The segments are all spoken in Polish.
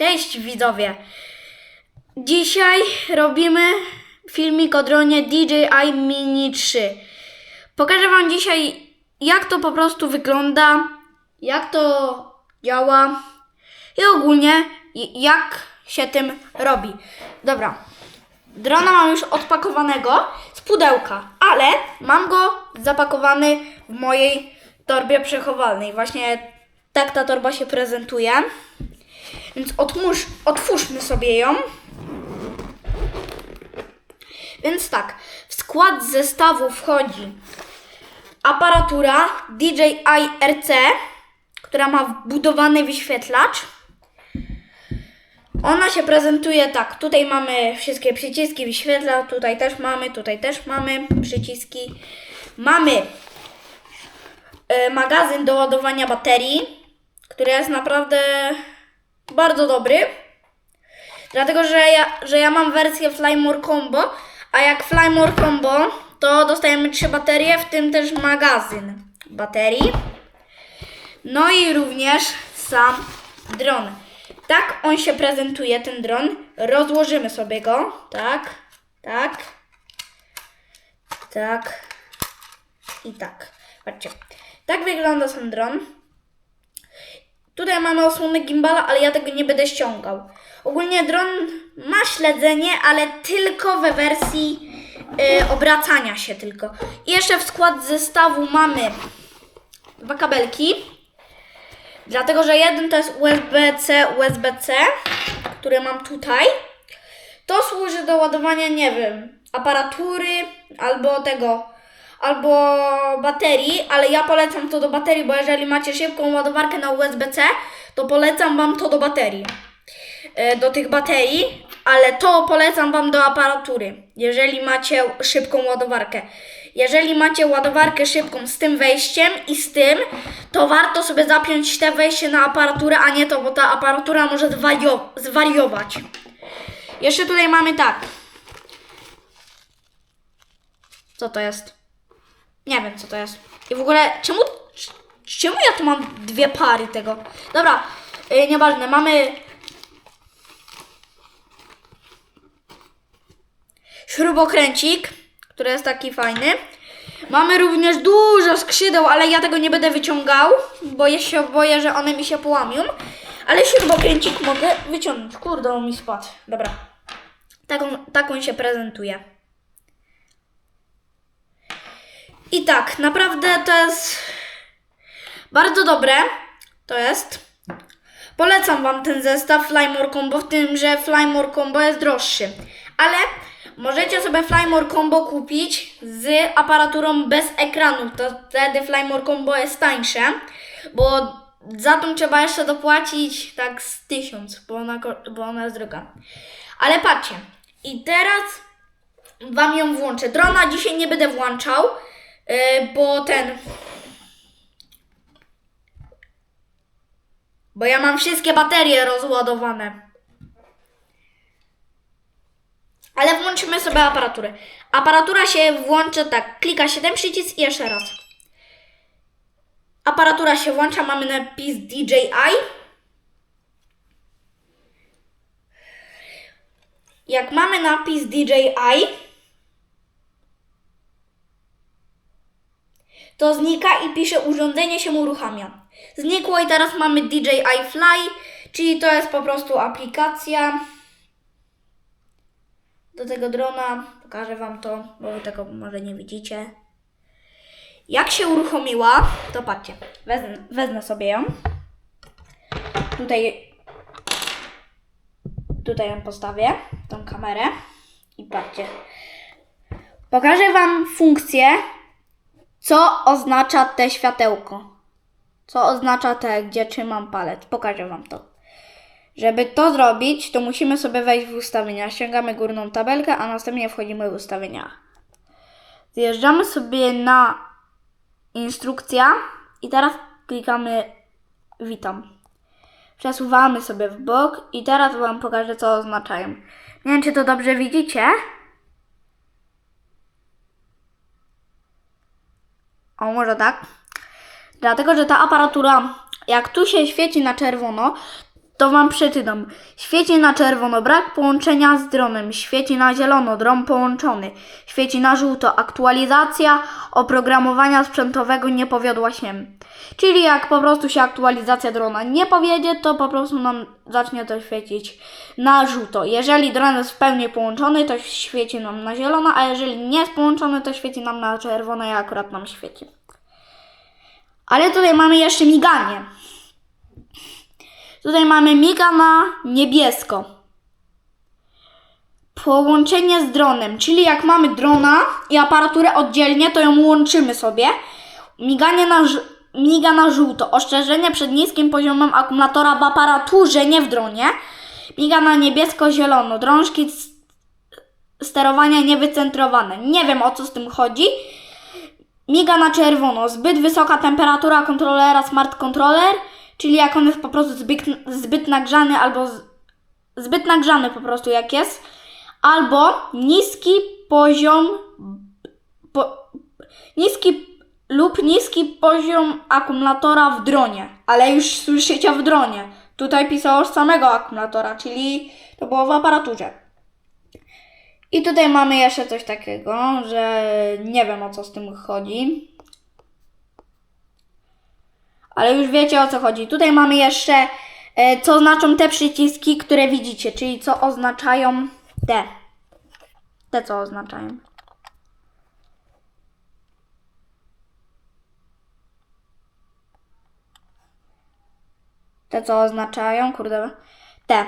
Cześć widzowie! Dzisiaj robimy filmik o dronie DJI Mini 3. Pokażę Wam dzisiaj, jak to po prostu wygląda, jak to działa i ogólnie jak się tym robi. Dobra, drona mam już odpakowanego z pudełka, ale mam go zapakowany w mojej torbie przechowalnej. Właśnie tak ta torba się prezentuje. Więc otwórz, otwórzmy sobie ją. Więc tak, w skład zestawu wchodzi aparatura DJI RC, która ma wbudowany wyświetlacz. Ona się prezentuje tak. Tutaj mamy wszystkie przyciski wyświetla, tutaj też mamy, tutaj też mamy przyciski. Mamy e, magazyn do ładowania baterii, który jest naprawdę bardzo dobry. Dlatego, że ja, że ja mam wersję Flymore Combo, a jak Flymore Combo, to dostajemy trzy baterie, w tym też magazyn baterii. No i również sam dron. Tak on się prezentuje, ten dron. Rozłożymy sobie go. Tak, tak, tak i tak. Patrzcie. Tak wygląda sam dron. Tutaj mamy osłonę gimbala, ale ja tego nie będę ściągał. Ogólnie dron ma śledzenie, ale tylko we wersji y, obracania się tylko. I jeszcze w skład zestawu mamy dwa kabelki. Dlatego, że jeden to jest USB-C, USB-C, który mam tutaj. To służy do ładowania, nie wiem, aparatury albo tego, albo baterii, ale ja polecam to do baterii, bo jeżeli macie szybką ładowarkę na USB-C, to polecam Wam to do baterii. E, Do tych baterii, ale to polecam Wam do aparatury, jeżeli macie szybką ładowarkę. Jeżeli macie ładowarkę szybką z tym wejściem i z tym, to warto sobie zapiąć te wejście na aparaturę, a nie to, bo ta aparatura może zwario- zwariować. Jeszcze tutaj mamy tak. Co to jest? Nie wiem, co to jest. I w ogóle, czemu, czemu ja tu mam dwie pary tego? Dobra, yy, nieważne, mamy śrubokręcik, który jest taki fajny. Mamy również dużo skrzydeł, ale ja tego nie będę wyciągał, bo ja się boję, że one mi się połamią. Ale śrubokręcik mogę wyciągnąć. Kurde, on mi spadł. Dobra. Taką, tak on się prezentuje. I tak, naprawdę to jest bardzo dobre. To jest. Polecam Wam ten zestaw Flymore Combo, w tym, że Flymore Combo jest droższy. Ale możecie sobie Flymore Combo kupić z aparaturą bez ekranu. To wtedy Flymore Combo jest tańsze, bo za tą trzeba jeszcze dopłacić tak z tysiąc, bo ona, bo ona jest droga. Ale patrzcie, i teraz Wam ją włączę. Drona dzisiaj nie będę włączał, bo ten... Bo ja mam wszystkie baterie rozładowane. Ale włączymy sobie aparaturę. Aparatura się włącza tak. Klika się ten przycisk i jeszcze raz. Aparatura się włącza. Mamy napis DJI. Jak mamy napis DJI, to znika i pisze urządzenie się uruchamia. Znikło i teraz mamy DJI Fly, czyli to jest po prostu aplikacja do tego drona. Pokażę Wam to, bo Wy tego może nie widzicie. Jak się uruchomiła, to patrzcie, wezmę, wezmę sobie ją. Tutaj, tutaj ją postawię, tą kamerę i patrzcie. Pokażę Wam funkcję, co oznacza te światełko. Co oznacza te, gdzie trzymam palec. Pokażę Wam to. Żeby to zrobić, to musimy sobie wejść w ustawienia. Ściągamy górną tabelkę, a następnie wchodzimy w ustawienia. Zjeżdżamy sobie na instrukcja i teraz klikamy witam. Przesuwamy sobie w bok i teraz Wam pokażę, co oznaczają. Nie wiem, czy to dobrze widzicie. O, może tak. Dlatego, że ta aparatura, jak tu się świeci na czerwono, to wam przeczytam. Świeci na czerwono brak połączenia z dronem. Świeci na zielono dron połączony. Świeci na żółto aktualizacja oprogramowania sprzętowego nie powiodła się. Czyli jak po prostu się aktualizacja drona nie powiedzie, to po prostu nam zacznie to świecić na żółto. Jeżeli dron jest w pełni połączony, to świeci nam na zielono, a jeżeli nie jest połączony, to świeci nam na czerwono i akurat nam świeci. Ale tutaj mamy jeszcze miganie. Tutaj mamy miga na niebiesko. Połączenie z dronem, czyli jak mamy drona i aparaturę oddzielnie, to ją łączymy sobie. Miganie na, miga na żółto. Ostrzeżenie przed niskim poziomem akumulatora w aparaturze, nie w dronie. Miga na niebiesko-zielono. Drążki sterowania niewycentrowane. Nie wiem o co z tym chodzi. Miga na czerwono. Zbyt wysoka temperatura kontrolera Smart Controller, czyli jak on jest po prostu zbyt, zbyt nagrzany albo z, zbyt nagrzany po prostu jak jest. Albo niski poziom po, niski lub niski poziom akumulatora w dronie. Ale już słyszycie w dronie. Tutaj pisało samego akumulatora, czyli to było w aparaturze. I tutaj mamy jeszcze coś takiego, że nie wiem o co z tym chodzi. Ale już wiecie o co chodzi. Tutaj mamy jeszcze, e, co znaczą te przyciski, które widzicie, czyli co oznaczają te. Te co oznaczają. Te co oznaczają, kurde. Te.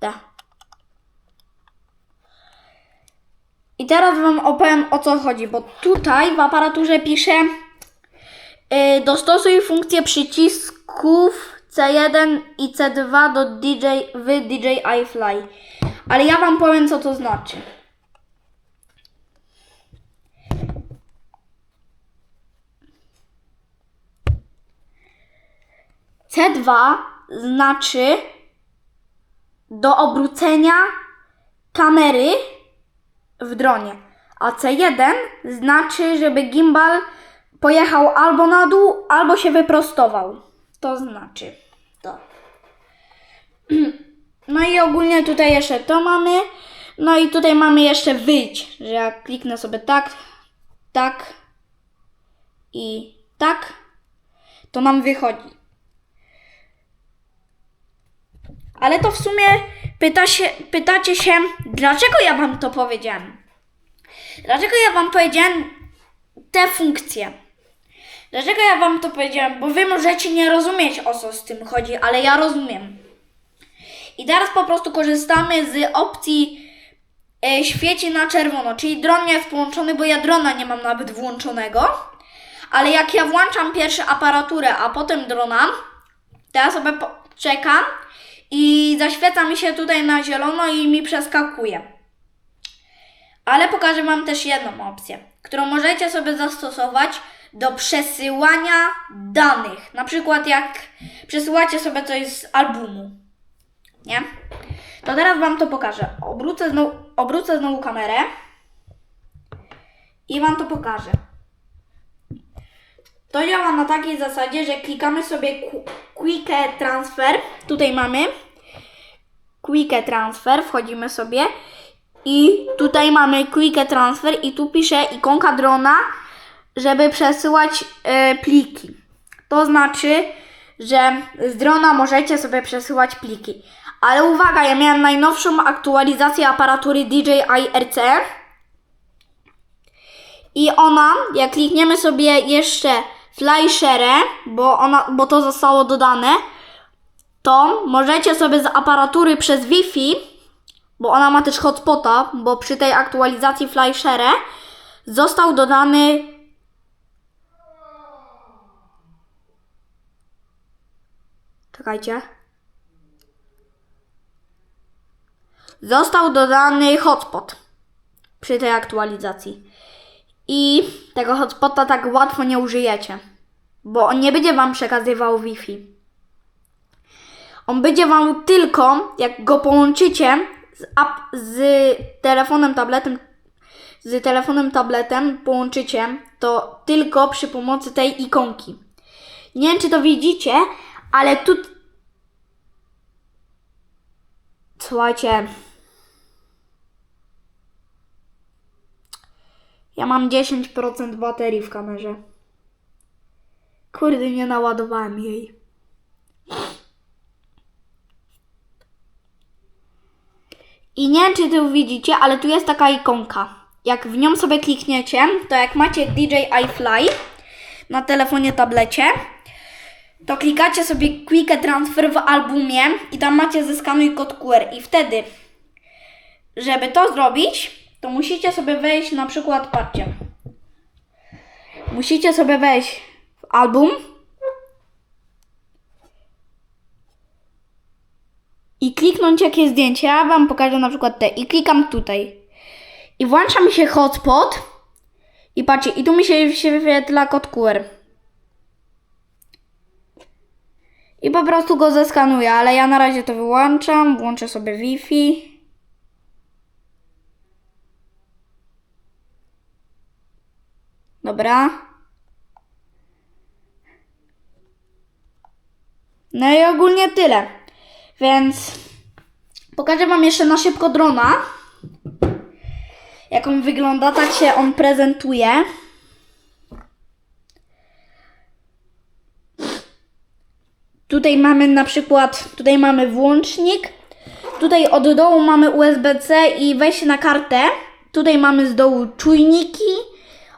Te. I teraz Wam opowiem o co chodzi, bo tutaj w aparaturze pisze dostosuj funkcję przycisków C1 i C2 do DJ, w DJI Fly. Ale ja Wam powiem co to znaczy. C2 znaczy do obrócenia kamery w dronie. A C1 znaczy, żeby gimbal pojechał albo na dół, albo się wyprostował. To znaczy to. No i ogólnie tutaj jeszcze to mamy. No i tutaj mamy jeszcze wyjść, że jak kliknę sobie tak, tak i tak, to nam wychodzi. Ale to w sumie pyta się, pytacie się, dlaczego ja wam to powiedziałem? Dlaczego ja wam powiedziałem te funkcje? Dlaczego ja wam to powiedziałem? Bo wy możecie nie rozumieć o co z tym chodzi, ale ja rozumiem. I teraz po prostu korzystamy z opcji e, świeci na czerwono, czyli dron nie jest połączony, bo ja drona nie mam nawet włączonego. Ale jak ja włączam pierwsze aparaturę, a potem drona, to ja sobie czekam i zaświeca mi się tutaj na zielono i mi przeskakuje. Ale pokażę Wam też jedną opcję, którą możecie sobie zastosować do przesyłania danych. Na przykład jak przesyłacie sobie coś z albumu. Nie? To teraz Wam to pokażę. Obrócę znowu, obrócę znowu kamerę i Wam to pokażę. To działa na takiej zasadzie, że klikamy sobie Qu- Quick Transfer. Tutaj mamy Quick Transfer, wchodzimy sobie i tutaj mamy Quick Transfer i tu pisze ikonka drona, żeby przesyłać e, pliki. To znaczy, że z drona możecie sobie przesyłać pliki. Ale uwaga, ja miałem najnowszą aktualizację aparatury DJI RC. I ona, jak klikniemy sobie jeszcze FlyShare, bo, ona, bo to zostało dodane, to możecie sobie z aparatury przez Wi-Fi, bo ona ma też hotspota, bo przy tej aktualizacji FlyShare został dodany Czekajcie. Został dodany hotspot przy tej aktualizacji. I tego hotspota tak łatwo nie użyjecie, bo on nie będzie Wam przekazywał Wi-Fi. On będzie Wam tylko, jak go połączycie z, ap- z telefonem, tabletem, z telefonem, tabletem połączycie, to tylko przy pomocy tej ikonki. Nie wiem, czy to widzicie, ale tu, słuchajcie. Ja mam 10% baterii w kamerze. Kurde, nie naładowałem jej. I nie wiem, czy tu widzicie, ale tu jest taka ikonka. Jak w nią sobie klikniecie, to jak macie DJI Fly na telefonie, tablecie, to klikacie sobie Quick Transfer w albumie i tam macie zeskanuj kod QR. I wtedy, żeby to zrobić, to musicie sobie wejść na przykład, patrzcie, musicie sobie wejść w album i kliknąć jakie zdjęcie. Ja Wam pokażę na przykład te i klikam tutaj. I włącza mi się hotspot i patrzcie, i tu mi się wyświetla kod QR. I po prostu go zeskanuję, ale ja na razie to wyłączam, włączę sobie Wi-Fi. Dobra. No i ogólnie tyle. Więc pokażę Wam jeszcze na szybko drona. Jak on wygląda, tak się on prezentuje. Tutaj mamy na przykład, tutaj mamy włącznik. Tutaj od dołu mamy USB-C i wejście na kartę. Tutaj mamy z dołu czujniki.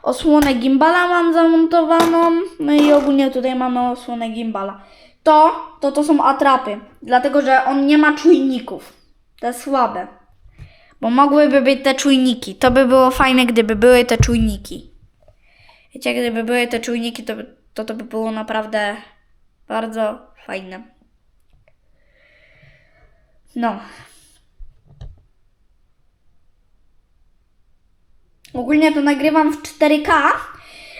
Osłonę gimbala mam zamontowaną. No i ogólnie tutaj mamy osłonę gimbala. To, to, to są atrapy. Dlatego, że on nie ma czujników. To jest słabe. Bo mogłyby być te czujniki. To by było fajne, gdyby były te czujniki. Wiecie, gdyby były te czujniki, to to, to by było naprawdę bardzo fajne. No. Ogólnie to nagrywam w 4K,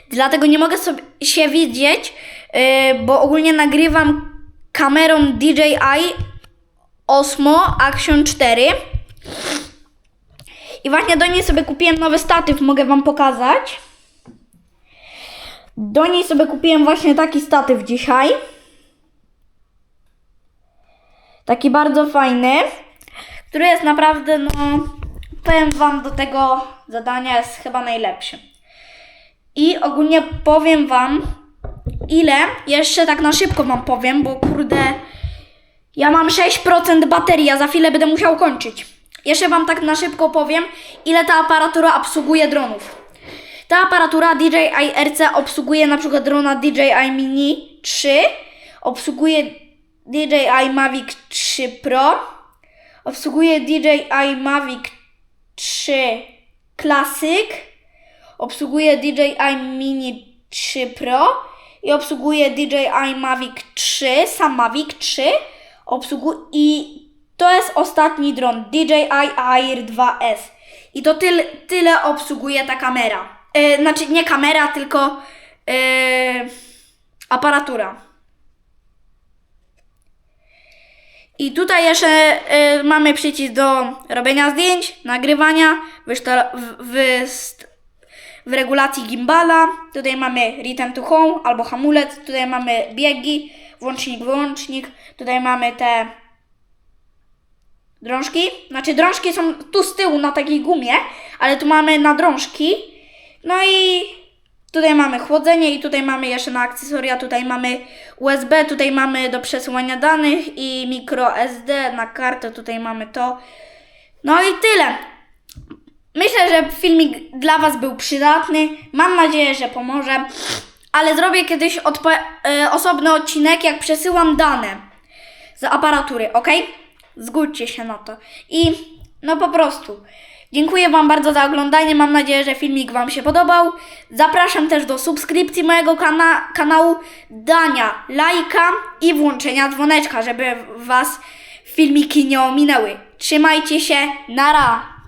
dlatego nie mogę sobie się widzieć, yy, bo ogólnie nagrywam kamerą DJI Osmo Action 4. I właśnie do niej sobie kupiłem nowy statyw, mogę Wam pokazać. Do niej sobie kupiłem właśnie taki statyw dzisiaj. Taki bardzo fajny, który jest naprawdę, no, powiem Wam, do tego zadania jest chyba najlepszy. I ogólnie powiem Wam, ile, jeszcze tak na szybko Wam powiem, bo kurde, ja mam 6% baterii, a za chwilę będę musiał kończyć. Jeszcze Wam tak na szybko powiem, ile ta aparatura obsługuje dronów. Ta aparatura DJI RC obsługuje na przykład drona DJI Mini 3, obsługuje DJI Mavic 3 Pro, obsługuje DJI Mavic 3 Classic, obsługuje DJI Mini 3 Pro i obsługuje DJI Mavic 3, sam Mavic 3, obsługuje i to jest ostatni dron DJI Air 2S. I to tyle, tyle obsługuje ta kamera. Yy, znaczy nie kamera, tylko yy, aparatura. I tutaj jeszcze y, mamy przycisk do robienia zdjęć, nagrywania, w, w, w regulacji gimbala. Tutaj mamy return to home albo hamulec. Tutaj mamy biegi, włącznik, wyłącznik. Tutaj mamy te drążki. Znaczy drążki są tu z tyłu na takiej gumie, ale tu mamy na drążki. No i Tutaj mamy chłodzenie i tutaj mamy jeszcze na akcesoria, tutaj mamy USB, tutaj mamy do przesyłania danych i micro SD na kartę, tutaj mamy to. No i tyle. Myślę, że filmik dla Was był przydatny. Mam nadzieję, że pomoże. Ale zrobię kiedyś e, osobny odcinek, jak przesyłam dane z aparatury, ok? Zgódźcie się na to. I no po prostu. Dziękuję Wam bardzo za oglądanie. Mam nadzieję, że filmik Wam się podobał. Zapraszam też do subskrypcji mojego kana- kanału, dania lajka i włączenia dzwoneczka, żeby Was filmiki nie ominęły. Trzymajcie się. Nara!